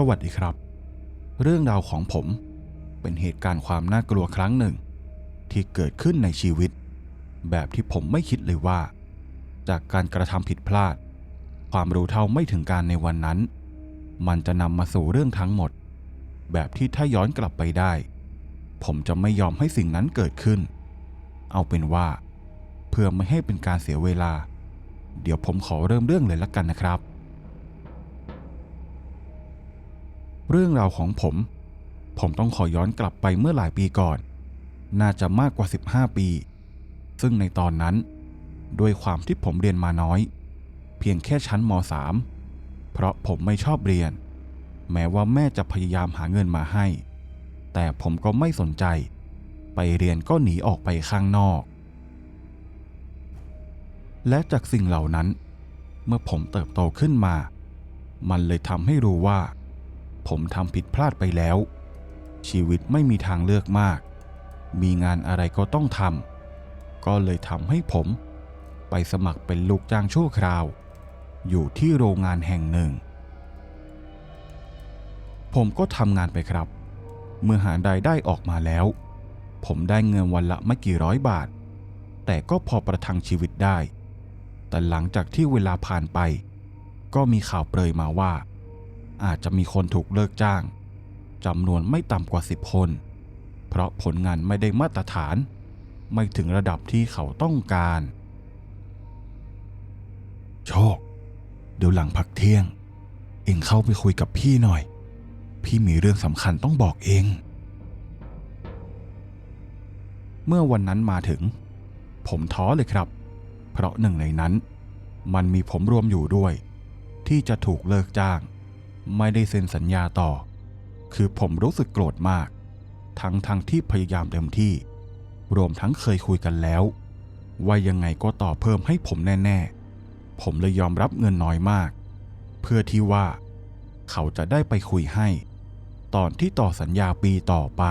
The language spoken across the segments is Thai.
สวัสดีครับ เรื่องราวของผมเป็นเหตุการณ์ความน่ากลัวครั้งหนึ่ง ที่เกิดขึ้นในชีวิต แบบที่ผมไม่คิดเลยว่า จากการกระทำผิดพลาด ความรู้เท่าไม่ถึงการในวันนั้น มันจะนำมาสู่เรื่องทั้งหมด แบบที่ถ้าย้อนกลับไปได้ ผมจะไม่ยอมให้สิ่งนั้นเกิดขึ้น เอาเป็นว่า เพื่อไม่ให้เป็นการเสียเวลา เดี๋ยวผมขอเริ่มเรื่องเลยละกันนะครับ เรื่องราวของผม ผมต้องขอย้อนกลับไปเมื่อหลายปีก่อน น่าจะมากกว่า 15 ปี ซึ่งในตอนนั้น ด้วยความที่ผมเรียนมาน้อย เพียงแค่ชั้นม .3 เพราะผมไม่ชอบเรียน แม้ว่าแม่จะพยายามหาเงินมาให้ แต่ผมก็ไม่สนใจ ไปเรียนก็หนีออกไปข้างนอก และจากสิ่งเหล่านั้น เมื่อผมเติบโตขึ้นมา มันเลยทำให้รู้ว่า ผมทำผิดพลาดไปแล้ว ชีวิตไม่มีทางเลือกมาก มีงานอะไรก็ต้องทำก็เลยทำให้ผม ไปสมัครเป็นลูกจ้างชั่วคราว อยู่ที่โรงงานแห่งหนึ่ง ผมก็ทำงานไปครับ เมื่อหารายได้ออกมาแล้ว ผมได้เงินวันละไม่กี่ร้อยบาท แต่ก็พอประทังชีวิตได้ แต่หลังจากที่เวลาผ่านไป ก็มีข่าวเปรยมาว่า อาจจะมีคนถูกเลิกจ้างจำนวนไม่ต่ำกว่าสิบคน เพราะผลงานไม่ได้มาตรฐาน ไม่ถึงระดับที่เขาต้องการ โชค เดี๋ยวหลังพักเที่ยง เอ็งเข้าไปคุยกับพี่หน่อย พี่มีเรื่องสำคัญต้องบอกเอง เมื่อวันนั้นมาถึง ผมท้อเลยครับ เพราะหนึ่งในนั้น มันมีผมรวมอยู่ด้วย ที่จะถูกเลิกจ้าง ไม่ได้เซ็นสัญญาต่อ คือผมรู้สึกโกรธมาก ทั้งทั้งที่พยายามเต็มที่ รวมทั้งเคยคุยกันแล้ว ว่ายังไงก็ต่อเพิ่มให้ผมแน่ๆ ผมเลยยอมรับเงินน้อยมาก เพื่อที่ว่า เขาจะได้ไปคุยให้ ตอนที่ต่อสัญญาปีต่อไป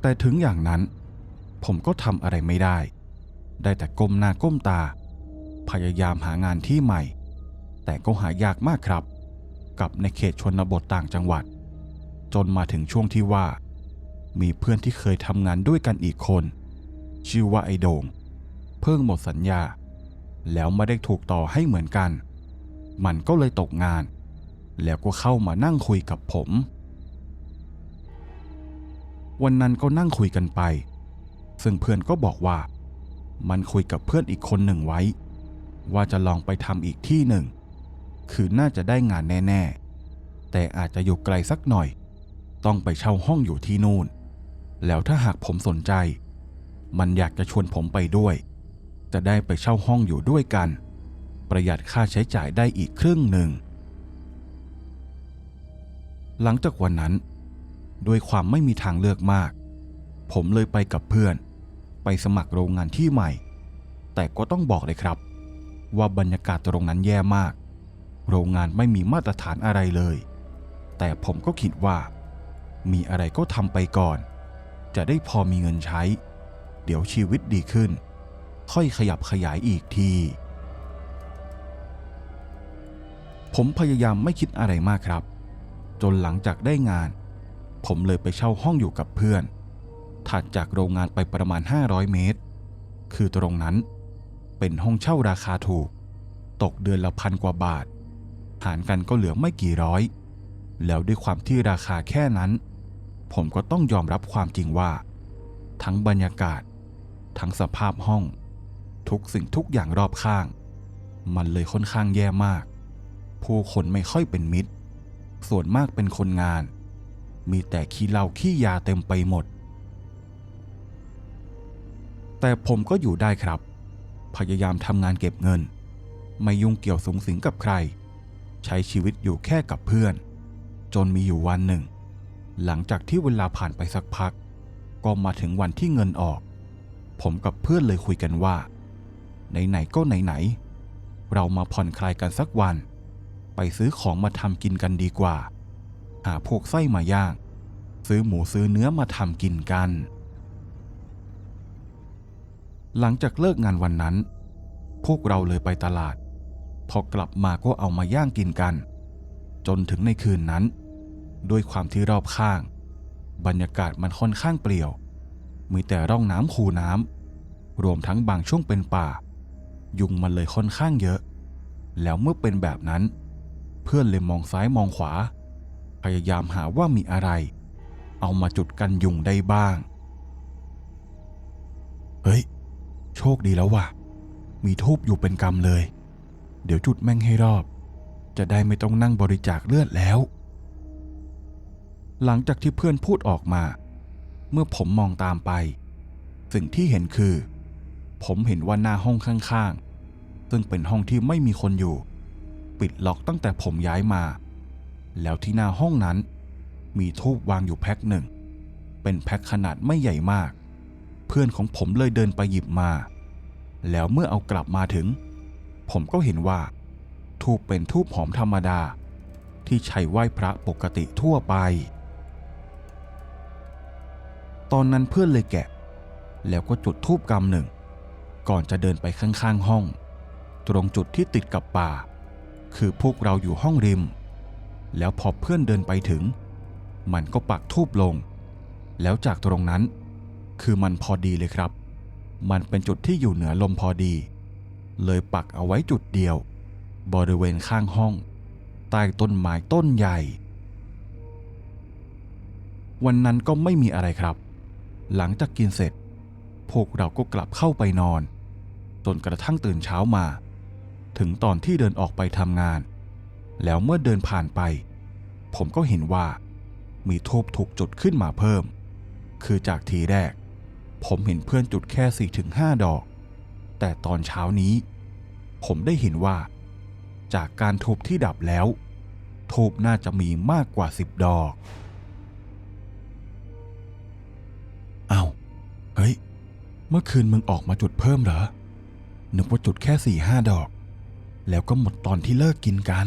แต่ถึงอย่างนั้น ผมก็ทำอะไรไม่ได้ ได้แต่ก้มหน้าก้มตา พยายามหางานที่ใหม่ แต่ก็หายากมากครับ กับในเขตชนบทต่างจังหวัด จนมาถึงช่วงที่ว่า มีเพื่อนที่เคยทำงานด้วยกันอีกคน ชื่อว่าไอโดงเพิ่งหมดสัญญา แล้วไม่ได้ถูกต่อให้เหมือนกัน มันก็เลยตกงาน แล้วก็เข้ามานั่งคุยกับผม วันนั้นก็นั่งคุยกันไป ซึ่งเพื่อนก็บอกว่า มันคุยกับเพื่อนอีกคนหนึ่งไว้ ว่าจะลองไปทำอีกที่หนึ่ง คือน่าจะได้งานแน่ ๆ แต่อาจจะอยู่ไกลสักหน่อย ต้องไปเช่าห้องอยู่ที่นู่น แล้วถ้าหากผมสนใจ มันอยากจะชวนผมไปด้วย จะได้ไปเช่าห้องอยู่ด้วยกัน ประหยัดค่าใช้จ่ายได้อีกครึ่งหนึ่ง หลังจากวันนั้น ด้วยความไม่มีทางเลือกมาก ผมเลยไปกับเพื่อน ไปสมัครโรงงานที่ใหม่ แต่ก็ต้องบอกเลยครับ ว่าบรรยากาศตรงนั้นแย่มาก โรงงานไม่มีมาตรฐานอะไรเลย แต่ผมก็คิดว่า มีอะไรก็ทำไปก่อน จะได้พอมีเงินใช้ เดี๋ยวชีวิตดีขึ้น ค่อยขยับขยายอีกที ผมพยายามไม่คิดอะไรมากครับ จนหลังจากได้งาน ผมเลยไปเช่าห้องอยู่กับเพื่อน ถัดจากโรงงานไปประมาณ 500 เมตร คือตรงนั้นเป็นห้องเช่าราคาถูก ตกเดือนละพันกว่าบาท หารกันก็เหลือไม่กี่ร้อย แล้วด้วยความที่ราคาแค่นั้น ผมก็ต้องยอมรับความจริงว่า ทั้งบรรยากาศ ทั้งสภาพห้อง ทุกสิ่งทุกอย่างรอบข้าง มันเลยค่อนข้างแย่มาก ผู้คนไม่ค่อยเป็นมิตร ส่วนมากเป็นคนงาน มีแต่ขี้เหล้าขี้ยาเต็มไปหมด แต่ผมก็อยู่ได้ครับ พยายามทำงานเก็บเงิน ไม่ยุ่งเกี่ยวสูงสิงกับใคร ใช้ชีวิตอยู่แค่กับเพื่อน จนมีอยู่วันหนึ่ง หลังจากที่เวลาผ่านไปสักพัก ก็มาถึงวันที่เงินออก ผมกับเพื่อนเลยคุยกันว่า ไหนๆก็ไหนๆเรามาผ่อนคลายกันสักวัน ไปซื้อของมาทำกินกันดีกว่า หาพวกไส้มาย่าง ซื้อหมูซื้อเนื้อมาทำกินกัน หลังจากเลิกงานวันนั้น พวกเราเลยไปตลาด อกลับมาก็เอามาย่างกินกัน จนถึงในคืนนั้น ด้วยความที่รอบข้าง บรรยากาศมันค่อนข้างเปลี่ยว มีแต่ร่องน้ำคูน้ำรวมทั้งบางช่วงเป็นป่า ยุงมันเลยค่อนข้างเยอะ แล้วเมื่อเป็นแบบนั้น เพื่อนเลยมองซ้ายมองขวา พยายามหาว่ามีอะไร เอามาจุดกันยุงได้บ้าง เฮ้ย โชคดีแล้วว่ะมีทูบอยู่เป็นกำเลย เดี๋ยวจุดแม่งให้รอบ จะได้ไม่ต้องนั่งบริจาคเลือดแล้ว หลังจากที่เพื่อนพูดออกมา เมื่อผมมองตามไป สิ่งที่เห็นคือ ผมเห็นว่าหน้าห้องข้างๆ ซึ่งเป็นห้องที่ไม่มีคนอยู่ ปิดล็อกตั้งแต่ผมย้ายมา แล้วที่หน้าห้องนั้น มีทูบวางอยู่แพ็คหนึ่ง เป็นแพ็คขนาดไม่ใหญ่มาก เพื่อนของผมเลยเดินไปหยิบมา แล้วเมื่อเอากลับมาถึง ผมก็เห็นว่า ทูบเป็นทูบหอมธรรมดา ที่ใช้ไหว้พระปกติทั่วไป ตอนนั้นเพื่อนเลยแกะ แล้วก็จุดทูบกำหนึ่ง ก่อนจะเดินไปข้างๆห้อง ตรงจุดที่ติดกับป่า คือพวกเราอยู่ห้องริม แล้วพอเพื่อนเดินไปถึง มันก็ปักทูบลง แล้วจากตรงนั้น คือมันพอดีเลยครับ มันเป็นจุดที่อยู่เหนือลมพอดี เลยปักเอาไว้จุดเดียว บริเวณข้างห้อง ใต้ต้นไม้ต้นใหญ่ วันนั้นก็ไม่มีอะไรครับ หลังจากกินเสร็จ พวกเราก็กลับเข้าไปนอน จนกระทั่งตื่นเช้ามา ถึงตอนที่เดินออกไปทำงาน แล้วเมื่อเดินผ่านไป ผมก็เห็นว่า มีทูบถูกจุดขึ้นมาเพิ่ม คือจากทีแรก ผมเห็นเพื่อนจุดแค่4-5ถึงดอก แต่ตอนเช้านี้ ผมได้เห็นว่า จากการทูบที่ดับแล้วทูบน่าจะมีมากกว่า10ดอกเอา้าเฮ้ย เมื่อคืนมึงออกมาจุดเพิ่มเหรอ นึกว่าจุดแค่สี่ห้าดอก แล้วก็หมดตอนที่เลิกกินกัน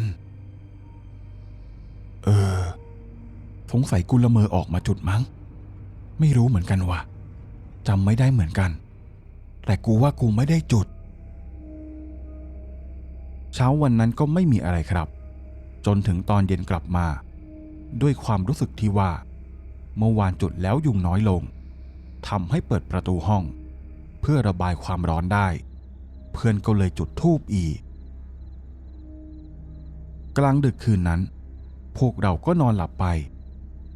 เออ สงสัยกูละเมอออกมาจุดมั้ง ไม่รู้เหมือนกันว่ะจำไม่ได้เหมือนกัน แต่กูว่ากูไม่ได้จุด เช้าวันนั้นก็ไม่มีอะไรครับ จนถึงตอนเย็นกลับมา ด้วยความรู้สึกที่ว่า เมื่อวานจุดแล้วยุงน้อยลงทำให้เปิดประตูห้อง เพื่อระบายความร้อนได้ เพื่อนก็เลยจุดธูปอีกกลางดึกคืนนั้น พวกเราก็นอนหลับไป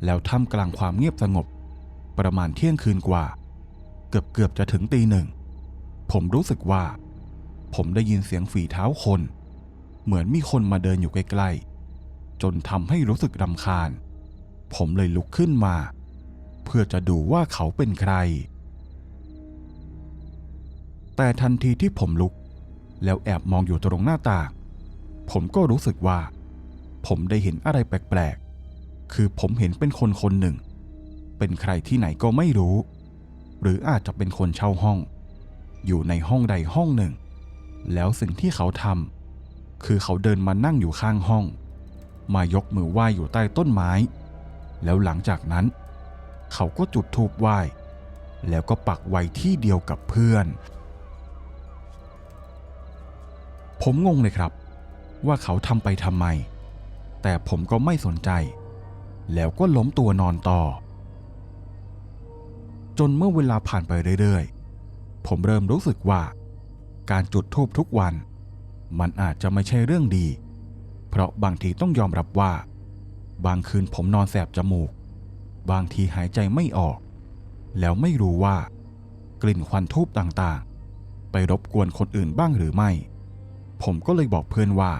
แล้วท่ามกลางความเงียบสงบ ประมาณเที่ยงคืนกว่า เกือบเกือบจะถึงตีหนึ่ง ผมรู้สึกว่า ผมได้ยินเสียงฝีเท้าคน เหมือนมีคนมาเดินอยู่ใกล้ๆ จนทำให้รู้สึกรำคาญ ผมเลยลุกขึ้นมา เพื่อจะดูว่าเขาเป็นใคร แต่ทันทีที่ผมลุก แล้วแอบมองอยู่ตรงหน้าต่าง ผมก็รู้สึกว่า ผมได้เห็นอะไรแปลกๆ คือผมเห็นเป็นคนคนหนึ่ง เป็นใครที่ไหนก็ไม่รู้ หรืออาจจะเป็นคนเช่าห้อง อยู่ในห้องใดห้องหนึ่ง แล้วสิ่งที่เขาทำคือเขาเดินมานั่งอยู่ข้างห้อง มายกมือไหว้อยู่ใต้ต้นไม้ แล้วหลังจากนั้น เขาก็จุดธูปไหว้ แล้วก็ปักไว้ที่เดียวกับเพื่อน ผมงงเลยครับ ว่าเขาทำไปทำไม แต่ผมก็ไม่สนใจ แล้วก็ล้มตัวนอนต่อ จนเมื่อเวลาผ่านไปเรื่อยๆ ผมเริ่มรู้สึกว่า การจุดธูปทุกวัน มันอาจจะไม่ใช่เรื่องดี เพราะบางทีต้องยอมรับว่า บางคืนผมนอนแสบจมูก บางทีหายใจไม่ออก แล้วไม่รู้ว่า กลิ่นควันทูบต่างๆ ไปรบกวนคนอื่นบ้างหรือไม่ ผมก็เลยบอกเพื่อนว่า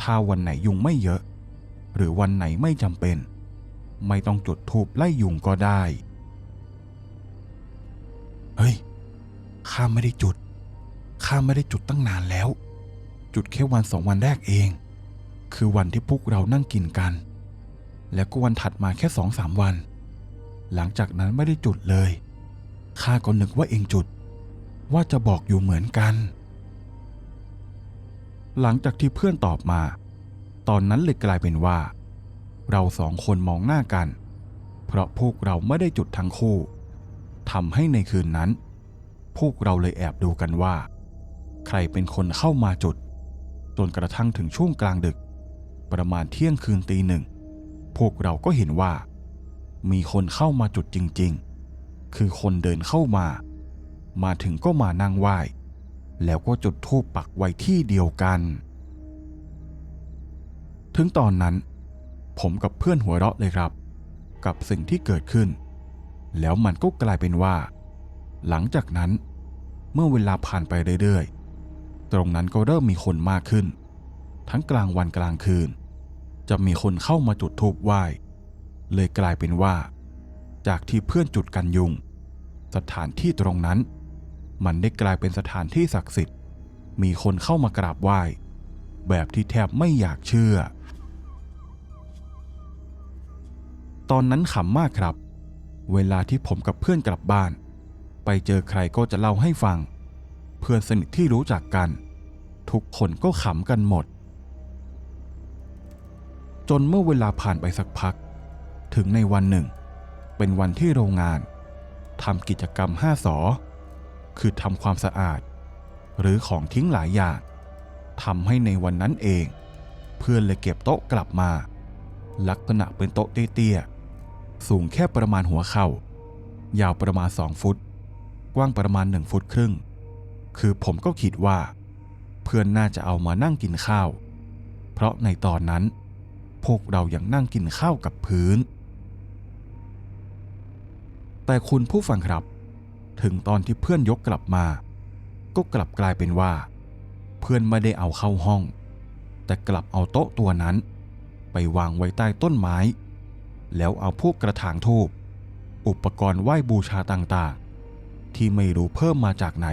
ถ้าวันไหนยุงไม่เยอะ หรือวันไหนไม่จำเป็น ไม่ต้องจุดทูบไล่ยุงก็ได้ เฮ้ย ข้าไม่ได้จุด ข้าไม่ได้จุดตั้งนานแล้ว จุดแค่วันสองวันแรกเอง คือวันที่พวกเรานั่งกินกัน แล้วก็วันถัดมาแค่สองสามวัน หลังจากนั้นไม่ได้จุดเลย ข้าก็นึกว่าเองจุด ว่าจะบอกอยู่เหมือนกัน หลังจากที่เพื่อนตอบมา ตอนนั้นเลยกลายเป็นว่า เราสองคนมองหน้ากัน เพราะพวกเราไม่ได้จุดทั้งคู่ทำให้ในคืนนั้น พวกเราเลยแอบดูกันว่า ใครเป็นคนเข้ามาจุด จนกระทั่งถึงช่วงกลางดึก ประมาณเที่ยงคืนตีหนึ่ง พวกเราก็เห็นว่า มีคนเข้ามาจุดจริง ๆ คือคนเดินเข้ามา มาถึงก็มานั่งไหว้ แล้วก็จุดธูปปักไว้ที่เดียวกัน ถึงตอนนั้น ผมกับเพื่อนหัวเราะเลยครับ กับสิ่งที่เกิดขึ้น แล้วมันก็กลายเป็นว่า หลังจากนั้น เมื่อเวลาผ่านไปเรื่อยๆ ตรงนั้นก็เริ่มมีคนมากขึ้น ทั้งกลางวันกลางคืน จะมีคนเข้ามาจุดธูปไหว้ เลยกลายเป็นว่า จากที่เพื่อนจุดกันยุง สถานที่ตรงนั้น มันได้กลายเป็นสถานที่ศักดิ์สิทธิ์ มีคนเข้ามากราบไหว้ แบบที่แทบไม่อยากเชื่อ ตอนนั้นขำมากครับเวลาที่ผมกับเพื่อนกลับบ้าน ไปเจอใครก็จะเล่าให้ฟัง เพื่อนสนิทที่รู้จักกัน ทุกคนก็ขำกันหมด จนเมื่อเวลาผ่านไปสักพัก ถึงในวันหนึ่ง เป็นวันที่โรงงานทำกิจกรรม5สอคือทำความสะอาด หรือของทิ้งหลายอย่างทำให้ในวันนั้นเอง เพื่อนเลยเก็บโต๊ะกลับมา ลักษณะเป็นโต๊ะเตี้ยๆสูงแค่ประมาณหัวเข่า ยาวประมาณ2ฟุต กว้างประมาณ1ฟุตครึ่ง คือผมก็คิดว่า เพื่อนน่าจะเอามานั่งกินข้าว เพราะในตอนนั้น พวกเรายังนั่งกินข้าวกับพื้น แต่คุณผู้ฟังครับ ถึงตอนที่เพื่อนยกกลับมา ก็กลับกลายเป็นว่า เพื่อนไม่ได้เอาเข้าห้อง แต่กลับเอาโต๊ะตัวนั้น ไปวางไว้ใต้ต้นไม้ แล้วเอาพวกกระถางทูบอุปกรณ์ไหว้บูชาต่างๆ ที่ไม่รู้เพิ่มมาจากไหน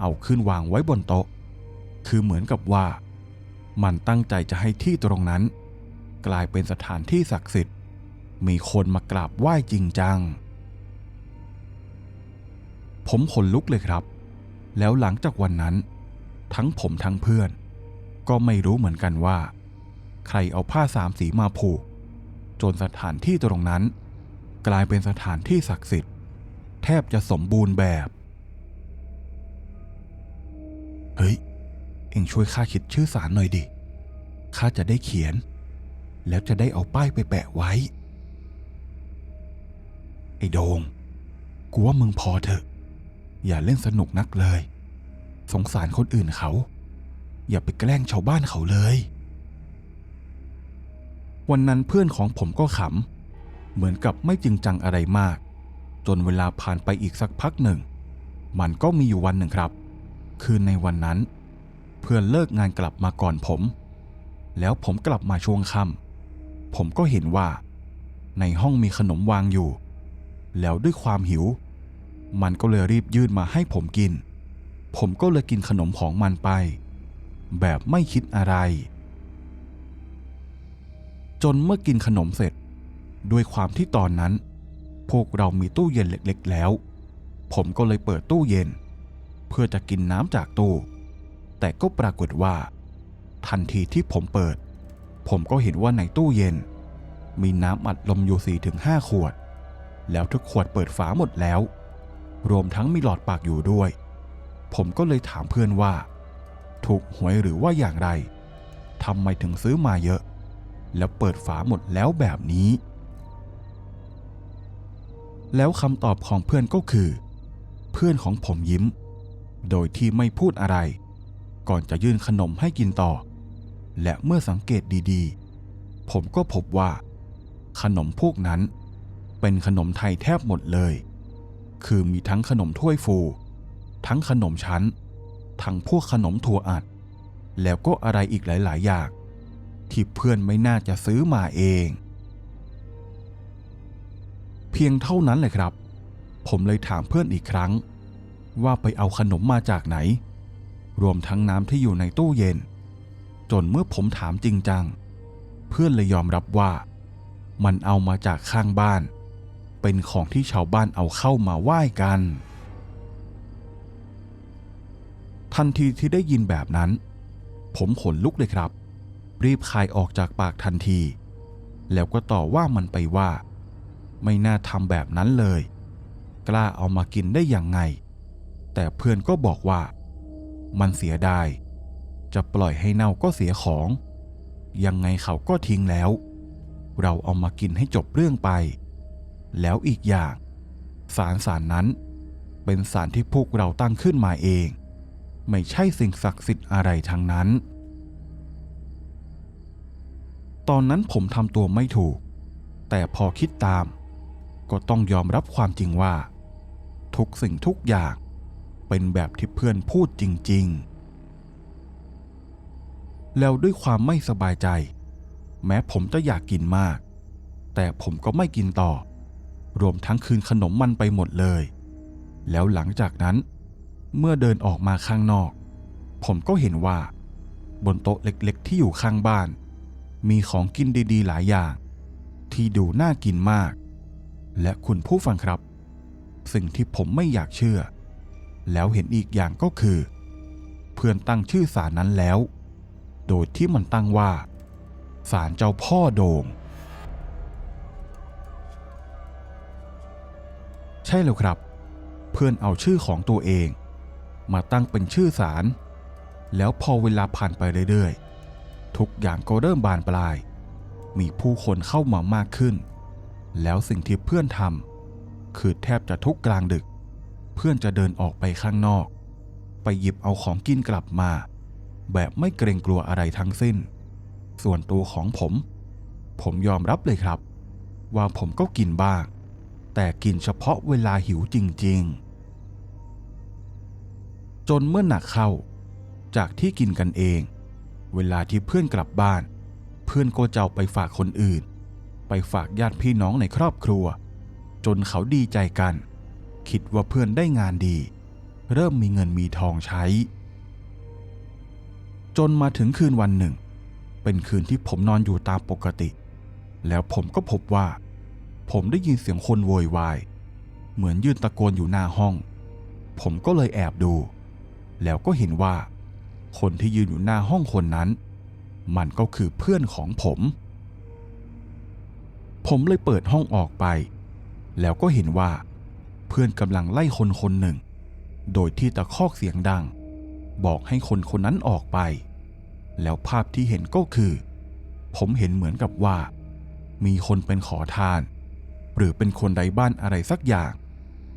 เอาขึ้นวางไว้บนโต๊ะ คือเหมือนกับว่า มันตั้งใจจะให้ที่ตรงนั้น กลายเป็นสถานที่ศักดิ์สิทธิ์ มีคนมากราบไหว้จริงจัง ผมขนลุกเลยครับ แล้วหลังจากวันนั้น ทั้งผมทั้งเพื่อน ก็ไม่รู้เหมือนกันว่า ใครเอาผ้าสามสีมาผูก จนสถานที่ตรงนั้น กลายเป็นสถานที่ศักดิ์สิทธิ์ แทบจะสมบูรณ์แบบ เฮ้ย เอ็งช่วยข้าคิดชื่อสารหน่อยดิ ข้าจะได้เขียน แล้วจะได้เอาป้ายไปแปะไว้ ไอ้โดง กูว่ามึงพอเถอะ อย่าเล่นสนุกนักเลย สงสารคนอื่นเขา อย่าไปแกล้งชาวบ้านเขาเลย วันนั้นเพื่อนของผมก็ขำ เหมือนกับไม่จริงจังอะไรมาก จนเวลาผ่านไปอีกสักพักหนึ่ง มันก็มีอยู่วันหนึ่งครับ คือในวันนั้น เพื่อนเลิกงานกลับมาก่อนผม แล้วผมกลับมาช่วงค่ำผมก็เห็นว่า ในห้องมีขนมวางอยู่ แล้วด้วยความหิว มันก็เลยรีบยื่นมาให้ผมกิน ผมก็เลยกินขนมของมันไป แบบไม่คิดอะไร จนเมื่อกินขนมเสร็จ ด้วยความที่ตอนนั้น พวกเรามีตู้เย็นเล็กๆแล้ว ผมก็เลยเปิดตู้เย็น เพื่อจะกินน้ำจากตู้ แต่ก็ปรากฏว่า ทันทีที่ผมเปิด ผมก็เห็นว่าในตู้เย็น มีน้ำอัดลมอยู่4-5ถึงห้าขวด แล้วทุกขวดเปิดฝาหมดแล้ว รวมทั้งมีหลอดปากอยู่ด้วย ผมก็เลยถามเพื่อนว่า ถูกหวยหรือว่าอย่างไรทำไมถึงซื้อมาเยอะ แล้วเปิดฝาหมดแล้วแบบนี้ แล้วคำตอบของเพื่อนก็คือ เพื่อนของผมยิ้ม โดยที่ไม่พูดอะไร ก่อนจะยื่นขนมให้กินต่อ และเมื่อสังเกตดีๆ ผมก็พบว่า ขนมพวกนั้น เป็นขนมไทยแทบหมดเลย คือมีทั้งขนมถ้วยฟู ทั้งขนมชั้น ทั้งพวกขนมถั่วอัด แล้วก็อะไรอีกหลายๆ อย่างที่เพื่อนไม่น่าจะซื้อมาเอง เพียงเท่านั้นเลยครับ ผมเลยถามเพื่อนอีกครั้ง ว่าไปเอาขนมมาจากไหน รวมทั้งน้ำที่อยู่ในตู้เย็น จนเมื่อผมถามจริงจัง เพื่อนเลยยอมรับว่า มันเอามาจากข้างบ้าน เป็นของที่ชาวบ้านเอาเข้ามาไหว้กัน ทันทีที่ได้ยินแบบนั้น ผมขนลุกเลยครับ รีบคายออกจากปากทันที แล้วก็ต่อว่ามันไปว่า ไม่น่าทำแบบนั้นเลย กล้าเอามากินได้อย่างไง แต่เพื่อนก็บอกว่า มันเสียดาย จะปล่อยให้เน่าก็เสียของ ยังไงเขาก็ทิ้งแล้ว เราเอามากินให้จบเรื่องไป แล้วอีกอย่าง สารสารนั้น เป็นสารที่พวกเราตั้งขึ้นมาเอง ไม่ใช่สิ่งศักดิ์สิทธิ์อะไรทั้งนั้น ตอนนั้นผมทำตัวไม่ถูกแต่พอคิดตาม ก็ต้องยอมรับความจริงว่า ทุกสิ่งทุกอย่างเป็นแบบที่เพื่อนพูดจริง ๆ แล้วด้วยความไม่สบายใจ แม้ผมจะอยากกินมาก แต่ผมก็ไม่กินต่อ รวมทั้งคืนขนมมันไปหมดเลย แล้วหลังจากนั้น เมื่อเดินออกมาข้างนอก ผมก็เห็นว่า บนโต๊ะเล็กๆ ที่อยู่ข้างบ้าน มีของกินดีๆ หลายอย่าง ที่ดูน่ากินมาก และคุณผู้ฟังครับ สิ่งที่ผมไม่อยากเชื่อ แล้วเห็นอีกอย่างก็คือ เพื่อนตั้งชื่อสารนั้นแล้ว โดยที่มันตั้งว่า สารเจ้าพ่อโดง ใช่แล้วครับ เพื่อนเอาชื่อของตัวเอง มาตั้งเป็นชื่อสาร แล้วพอเวลาผ่านไปเรื่อยๆ ทุกอย่างก็เริ่มบานปลาย มีผู้คนเข้ามามากขึ้น แล้วสิ่งที่เพื่อนทำคือแทบจะทุกกลางดึก เพื่อนจะเดินออกไปข้างนอก ไปหยิบเอาของกินกลับมา แบบไม่เกรงกลัวอะไรทั้งสิ้น ส่วนตัวของผม ผมยอมรับเลยครับ ว่าผมก็กินบ้าง แต่กินเฉพาะเวลาหิวจริง ๆ จนเมื่อหนักเข้า จากที่กินกันเอง เวลาที่เพื่อนกลับบ้าน เพื่อนก็จะไปฝากคนอื่น ไปฝากญาติพี่น้องในครอบครัว จนเขาดีใจกัน คิดว่าเพื่อนได้งานดี เริ่มมีเงินมีทองใช้ จนมาถึงคืนวันหนึ่ง เป็นคืนที่ผมนอนอยู่ตามปกติ แล้วผมก็พบว่า ผมได้ยินเสียงคนโวยวาย เหมือนยืนตะโกนอยู่หน้าห้อง ผมก็เลยแอบดู แล้วก็เห็นว่า คนที่ยืนอยู่หน้าห้องคนนั้น มันก็คือเพื่อนของผม ผมเลยเปิดห้องออกไป แล้วก็เห็นว่า เพื่อนกำลังไล่คนคนหนึ่ง โดยที่ตะคอกเสียงดัง บอกให้คนคนนั้นออกไป แล้วภาพที่เห็นก็คือ ผมเห็นเหมือนกับว่า มีคนเป็นขอทาน หรือเป็นคนไร้บ้านอะไรสักอย่าง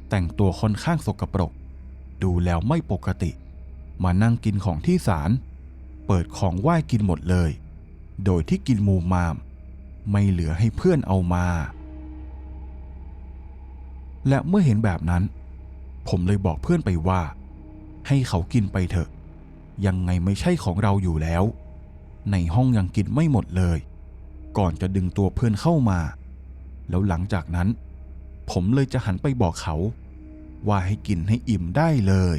แต่งตัวค่อนข้างสกปรก ดูแล้วไม่ปกติ มานั่งกินของที่ศาลเปิดของไหว้กินหมดเลย โดยที่กินมูมาม ไม่เหลือให้เพื่อนเอามา และเมื่อเห็นแบบนั้น ผมเลยบอกเพื่อนไปว่า ให้เขากินไปเถอะ ยังไงไม่ใช่ของเราอยู่แล้ว ในห้องยังกินไม่หมดเลย ก่อนจะดึงตัวเพื่อนเข้ามา แล้วหลังจากนั้น ผมเลยจะหันไปบอกเขา ว่าให้กินให้อิ่มได้เลย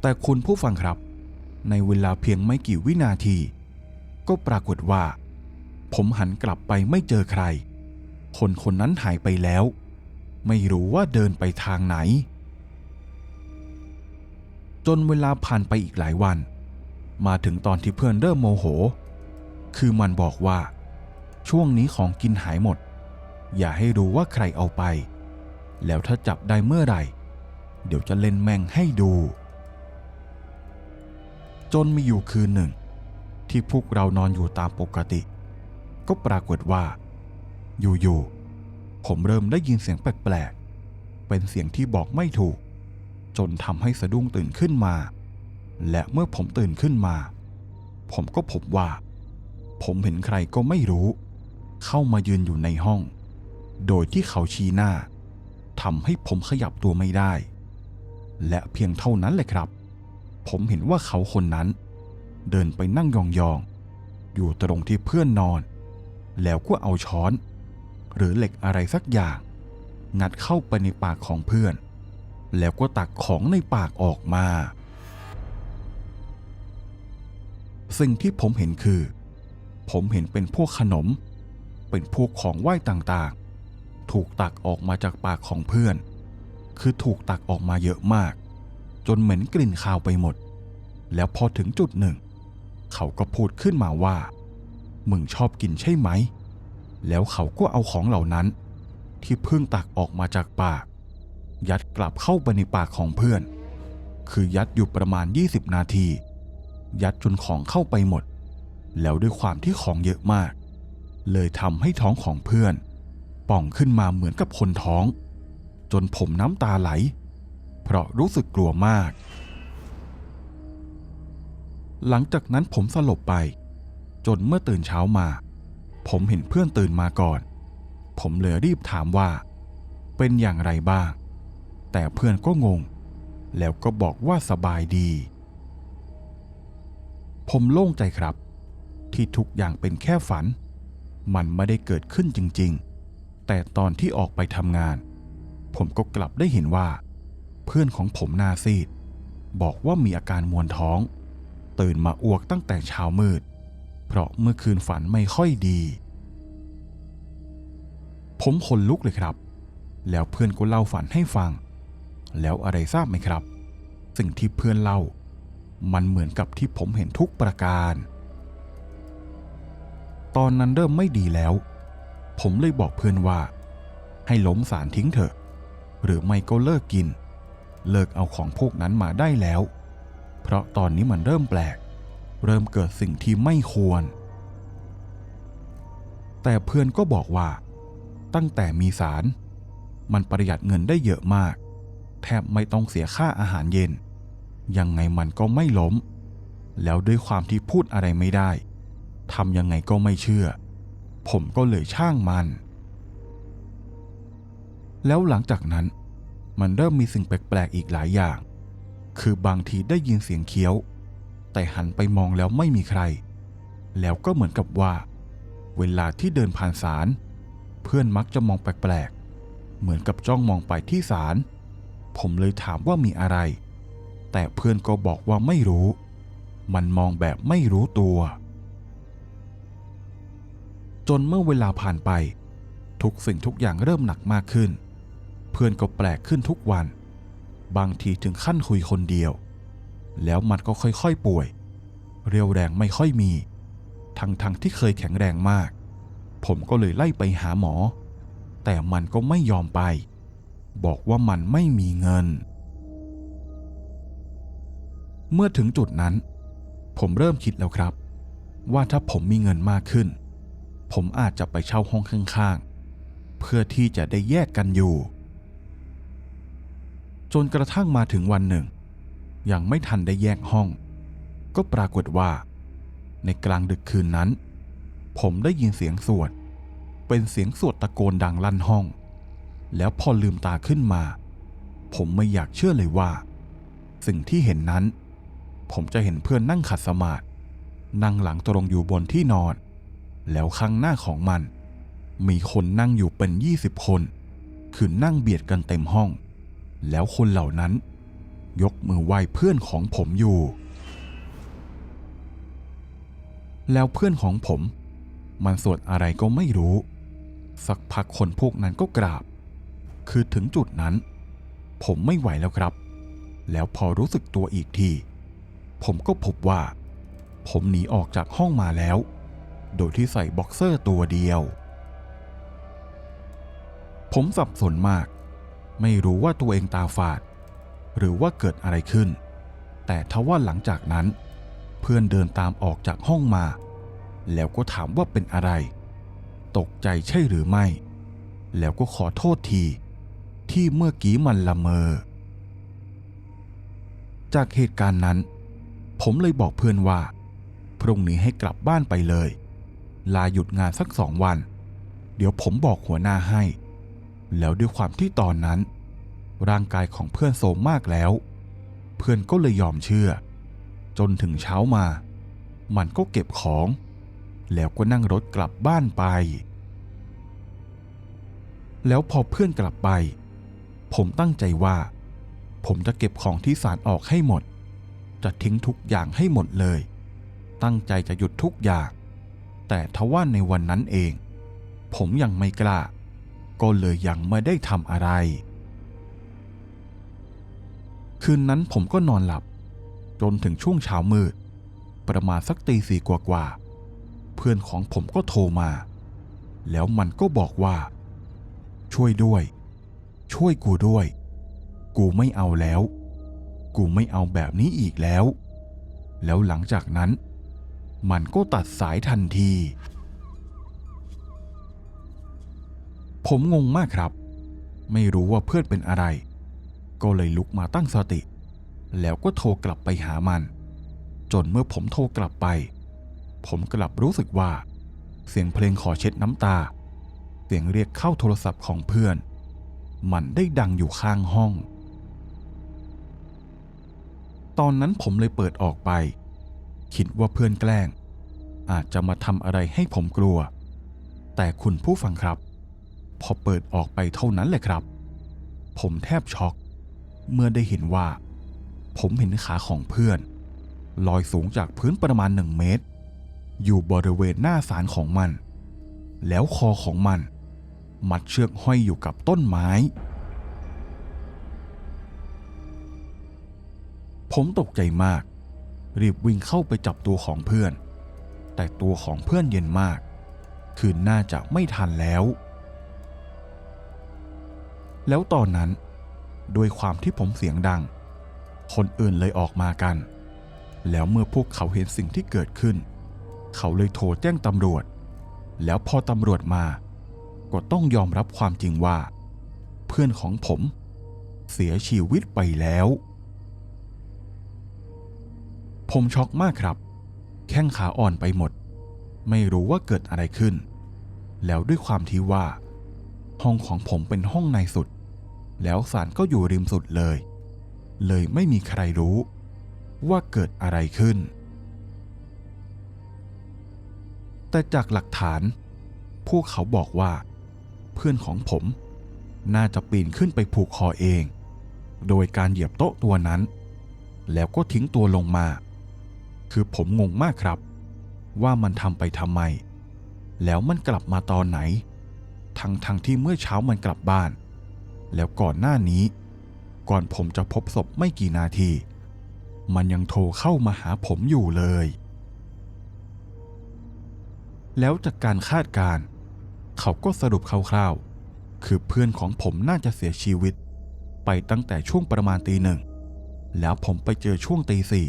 แต่คุณผู้ฟังครับ ในเวลาเพียงไม่กี่วินาที ก็ปรากฏว่า ผมหันกลับไปไม่เจอใคร คนคนนั้นหายไปแล้ว ไม่รู้ว่าเดินไปทางไหน จนเวลาผ่านไปอีกหลายวัน มาถึงตอนที่เพื่อนเริ่มโมโห คือมันบอกว่า ช่วงนี้ของกินหายหมด อย่าให้รู้ว่าใครเอาไป แล้วถ้าจับได้เมื่อไหร่ เดี๋ยวจะเล่นแม่งให้ดู จนมีอยู่คืนหนึ่ง ที่พวกเรานอนอยู่ตามปกติ ก็ปรากฏว่า อยู่ๆผมเริ่มได้ยินเสียงแปลกๆ เป็นเสียงที่บอกไม่ถูก จนทำให้สะดุ้งตื่นขึ้นมา และเมื่อผมตื่นขึ้นมา ผมก็พบว่า ผมเห็นใครก็ไม่รู้ เข้ามายืนอยู่ในห้อง โดยที่เขาชี้หน้าทำให้ผมขยับตัวไม่ได้ และเพียงเท่านั้นเลยครับ ผมเห็นว่าเขาคนนั้นเเดินไปนั่งยองๆ อยู่ตรงที่เพื่อนนอน แล้วก็เอาช้อน หรือเหล็กอะไรสักอย่าง งัดเข้าไปในปากของเพื่อน แล้วก็ตักของในปากออกมา สิ่งที่ผมเห็นคือ ผมเห็นเป็นพวกขนม เป็นพวกของไหว้ต่างๆ ถูกตักออกมาจากปากของเพื่อน คือถูกตักออกมาเยอะมาก จนเหม็นกลิ่นคาวไปหมดแล้วพอถึงจุดหนึ่ง เขาก็พูดขึ้นมาว่า มึงชอบกินใช่ไหม แล้วเขาก็เอาของเหล่านั้น ที่เพิ่งตักออกมาจากปาก ยัดกลับเข้าไปในปากของเพื่อน คือยัดอยู่ประมาณ 20 นาที ยัดจนของเข้าไปหมด แล้วด้วยความที่ของเยอะมาก เลยทำให้ท้องของเพื่อน ป่องขึ้นมาเหมือนกับคนท้อง จนผมน้ำตาไหล เพราะรู้สึกกลัวมาก หลังจากนั้นผมสลบไป จนเมื่อตื่นเช้ามา ผมเห็นเพื่อนตื่นมาก่อน ผมเลยรีบถามว่า เป็นอย่างไรบ้าง แต่เพื่อนก็งง แล้วก็บอกว่าสบายดี ผมโล่งใจครับ ที่ทุกอย่างเป็นแค่ฝัน มันไม่ได้เกิดขึ้นจริง ๆ แต่ตอนที่ออกไปทำงาน ผมก็กลับได้เห็นว่า เพื่อนของผมหนาซีด บอกว่ามีอาการมวนท้อง ตื่นมาอ้วกตั้งแต่เช้ามืด เพราะเมื่อคืนฝันไม่ค่อยดี ผมขนลุกเลยครับ แล้วเพื่อนก็เล่าฝันให้ฟัง แล้วอะไรทราบไหมครับ สิ่งที่เพื่อนเล่า มันเหมือนกับที่ผมเห็นทุกประการ ตอนนั้นเริ่มไม่ดีแล้ว ผมเลยบอกเพื่อนว่า ให้ล้มสารทิ้งเถอะ หรือไม่ก็เลิกกิน เลิกเอาของพวกนั้นมาได้แล้ว เพราะตอนนี้มันเริ่มแปลก เริ่มเกิดสิ่งที่ไม่ควร แต่เพื่อนก็บอกว่า ตั้งแต่มีสาร มันประหยัดเงินได้เยอะมาก แทบไม่ต้องเสียค่าอาหารเย็น ยังไงมันก็ไม่ล้ม แล้วด้วยความที่พูดอะไรไม่ได้ทำยังไงก็ไม่เชื่อ ผมก็เลยช่างมัน แล้วหลังจากนั้นมันเริ่มมีสิ่งแปลกๆอีกหลายอย่าง คือบางทีได้ยินเสียงเคี้ยว แต่หันไปมองแล้วไม่มีใคร แล้วก็เหมือนกับว่า เวลาที่เดินผ่านศาลเพื่อนมักจะมองแปลกๆ เหมือนกับจ้องมองไปที่ศาลผมเลยถามว่ามีอะไร แต่เพื่อนก็บอกว่าไม่รู้ มันมองแบบไม่รู้ตัว จนเมื่อเวลาผ่านไป ทุกสิ่งทุกอย่างเริ่มหนักมากขึ้น เพื่อนก็แปลกขึ้นทุกวัน บางทีถึงขั้นคุยคนเดียว แล้วมันก็ค่อยๆป่วย เรียวแรงไม่ค่อยมี ทั้งๆทที่เคยแข็งแรงมาก ผมก็เลยไล่ไปหาหมอ แต่มันก็ไม่ยอมไป บอกว่ามันไม่มีเงิน เมื่อถึงจุดนั้น ผมเริ่มคิดแล้วครับ ว่าถ้าผมมีเงินมากขึ้น ผมอาจจะไปเช่าห้องข้างๆ เพื่อที่จะได้แยกกันอยู่ จนกระทั่งมาถึงวันหนึ่ง ยังไม่ทันได้แยกห้อง ก็ปรากฏว่า ในกลางดึกคืนนั้น ผมได้ยินเสียงสวด เป็นเสียงสวดตะโกนดังลั่นห้อง แล้วพอลืมตาขึ้นมา ผมไม่อยากเชื่อเลยว่า สิ่งที่เห็นนั้น ผมจะเห็นเพื่อนนั่งขัดสมาธินั่งหลังตรงอยู่บนที่นอน แล้วข้างหน้าของมัน มีคนนั่งอยู่เป็นยี่สิบคน คือนั่งเบียดกันเต็มห้อง แล้วคนเหล่านั้น ยกมือไหว้เพื่อนของผมอยู่ แล้วเพื่อนของผม มันสวดอะไรก็ไม่รู้ สักพักคนพวกนั้นก็กราบ คือถึงจุดนั้น ผมไม่ไหวแล้วครับ แล้วพอรู้สึกตัวอีกที ผมก็พบว่า ผมหนีออกจากห้องมาแล้ว โดยที่ใส่บ็อกเซอร์ตัวเดียว ผมสับสนมาก ไม่รู้ว่าตัวเองตาฝาด หรือว่าเกิดอะไรขึ้น แต่ทว่าหลังจากนั้น เพื่อนเดินตามออกจากห้องมา แล้วก็ถามว่าเป็นอะไร ตกใจใช่หรือไม่ แล้วก็ขอโทษที ที่เมื่อกี้มันละเมอ จากเหตุการณ์นั้น ผมเลยบอกเพื่อนว่า พรุ่งนี้ให้กลับบ้านไปเลย ลาหยุดงานสักสองวัน เดี๋ยวผมบอกหัวหน้าให้ แล้วด้วยความที่ตอนนั้น ร่างกายของเพื่อนโทรมมากแล้ว เพื่อนก็เลยยอมเชื่อ จนถึงเช้ามา มันก็เก็บของ แล้วก็นั่งรถกลับบ้านไป แล้วพอเพื่อนกลับไป ผมตั้งใจว่า ผมจะเก็บของที่ศาลออกให้หมด จะทิ้งทุกอย่างให้หมดเลย ตั้งใจจะหยุดทุกอย่าง แต่ทว่าในวันนั้นเอง ผมยังไม่กล้า ก็เลยยังไม่ได้ทำอะไร คืนนั้นผมก็นอนหลับ จนถึงช่วงเช้ามืด ประมาณสักตีสี่กว่าๆเพื่อนของผมก็โทรมา แล้วมันก็บอกว่า ช่วยด้วย ช่วยกูด้วย กูไม่เอาแล้ว กูไม่เอาแบบนี้อีกแล้ว แล้วหลังจากนั้น มันก็ตัดสายทันที ผมงงมากครับ ไม่รู้ว่าเพื่อนเป็นอะไร ก็เลยลุกมาตั้งสติ แล้วก็โทรกลับไปหามัน จนเมื่อผมโทรกลับไป ผมกลับรู้สึกว่า เสียงเพลงขอเช็ดน้ำตา เสียงเรียกเข้าโทรศัพท์ของเพื่อน มันได้ดังอยู่ข้างห้อง ตอนนั้นผมเลยเปิดออกไป คิดว่าเพื่อนแกล้ง อาจจะมาทำอะไรให้ผมกลัว แต่คุณผู้ฟังครับ พอเปิดออกไปเท่านั้นแหละครับ ผมแทบช็อก เมื่อได้เห็นว่า ผมเห็นขาของเพื่อน ลอยสูงจากพื้นประมาณหนึ่งเมตร อยู่บริเวณหน้าศาลของมัน แล้วคอของมัน มัดเชือกห้อยอยู่กับต้นไม้ ผมตกใจมาก รีบวิ่งเข้าไปจับตัวของเพื่อน แต่ตัวของเพื่อนเย็นมาก คือน่าจะไม่ทันแล้ว แล้วตอนนั้นด้วยความที่ผมเสียงดัง คนอื่นเลยออกมากัน แล้วเมื่อพวกเขาเห็นสิ่งที่เกิดขึ้น เขาเลยโทรแจ้งตำรวจ แล้วพอตำรวจมา ก็ต้องยอมรับความจริงว่า เพื่อนของผมเสียชีวิตไปแล้ว ผมช็อกมากครับ แข้งขาอ่อนไปหมด ไม่รู้ว่าเกิดอะไรขึ้น แล้วด้วยความที่ว่า ห้องของผมเป็นห้องในสุด แล้วศาลก็อยู่ริมสุดเลย เลยไม่มีใครรู้ว่าเกิดอะไรขึ้น แต่จากหลักฐาน พวกเขาบอกว่า เพื่อนของผม น่าจะปีนขึ้นไปผูกคอเอง โดยการเหยียบโต๊ะตัวนั้น แล้วก็ทิ้งตัวลงมา คือผมงงมากครับ ว่ามันทำไปทำไม แล้วมันกลับมาตอนไหน ทั้งทั้งที่เมื่อเช้ามันกลับบ้าน แล้วก่อนหน้านี้ ก่อนผมจะพบศพไม่กี่นาที มันยังโทรเข้ามาหาผมอยู่เลย แล้วจากการคาดการ เขาก็สรุปคร่าวๆ คือเพื่อนของผมน่าจะเสียชีวิต ไปตั้งแต่ช่วงประมาณตีหนึ่ง แล้วผมไปเจอช่วงตีสี่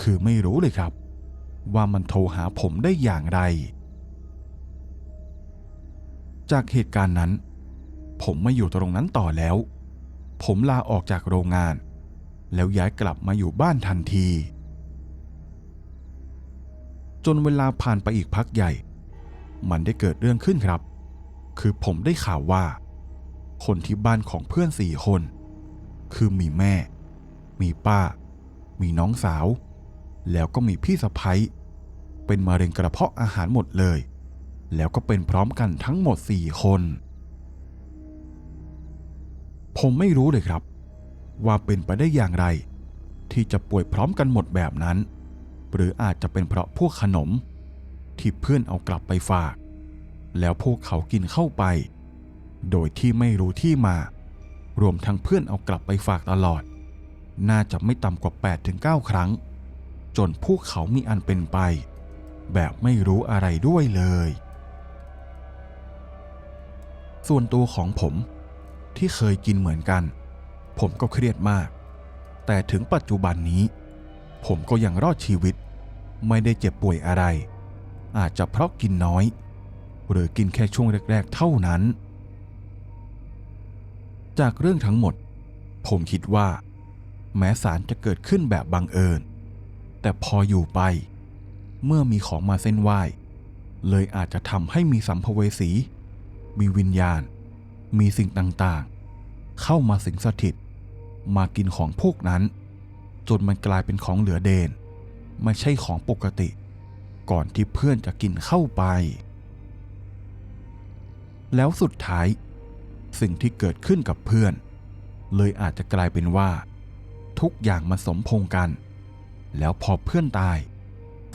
คือไม่รู้เลยครับ ว่ามันโทรหาผมได้อย่างไร จากเหตุการณ์นั้น ผมไม่อยู่ตรงนั้นต่อแล้ว ผมลาออกจากโรงงาน แล้วย้ายกลับมาอยู่บ้านทันที จนเวลาผ่านไปอีกพักใหญ่ มันได้เกิดเรื่องขึ้นครับ คือผมได้ข่าวว่า คนที่บ้านของเพื่อนสี่คน คือมีแม่ มีป้า มีน้องสาว แล้วก็มีพี่สะพ้ยเป็นมะเร็งกระเพาะอาหารหมดเลย แล้วก็เป็นพร้อมกันทั้งหมดสี่คน ผมไม่รู้เลยครับ ว่าเป็นไปได้อย่างไร ที่จะป่วยพร้อมกันหมดแบบนั้น หรืออาจจะเป็นเพราะพวกขนม ที่เพื่อนเอากลับไปฝาก แล้วพวกเขากินเข้าไป โดยที่ไม่รู้ที่มา รวมทั้งเพื่อนเอากลับไปฝากตลอด น่าจะไม่ต่ำกว่า 8-9 ครั้ง จนพวกเขามีอันเป็นไป แบบไม่รู้อะไรด้วยเลย ส่วนตัวของผม ที่เคยกินเหมือนกัน ผมก็เครียดมาก แต่ถึงปัจจุบันนี้ ผมก็ยังรอดชีวิต ไม่ได้เจ็บป่วยอะไร อาจจะเพราะกินน้อย หรือกินแค่ช่วงแรก ๆ เท่านั้น จากเรื่องทั้งหมด ผมคิดว่า แม้สารจะเกิดขึ้นแบบบังเอิญ แต่พออยู่ไป เมื่อมีของมาเส้นไหว้เลยอาจจะทำให้มีสัมภเวสี มีวิญญาณ มีสิ่งต่างๆ เข้ามาสิงสถิต มากินของพวกนั้น จนมันกลายเป็นของเหลือเดน ไม่ใช่ของปกติ ก่อนที่เพื่อนจะกินเข้าไป แล้วสุดท้าย สิ่งที่เกิดขึ้นกับเพื่อน เลยอาจจะกลายเป็นว่า ทุกอย่างมันสมพงกัน แล้วพอเพื่อนตาย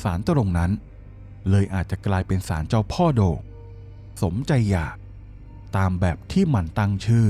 สารตรงนั้น เลยอาจจะกลายเป็นสารเจ้าพ่อโด สมใจอยาก ตามแบบที่มันตั้งชื่อ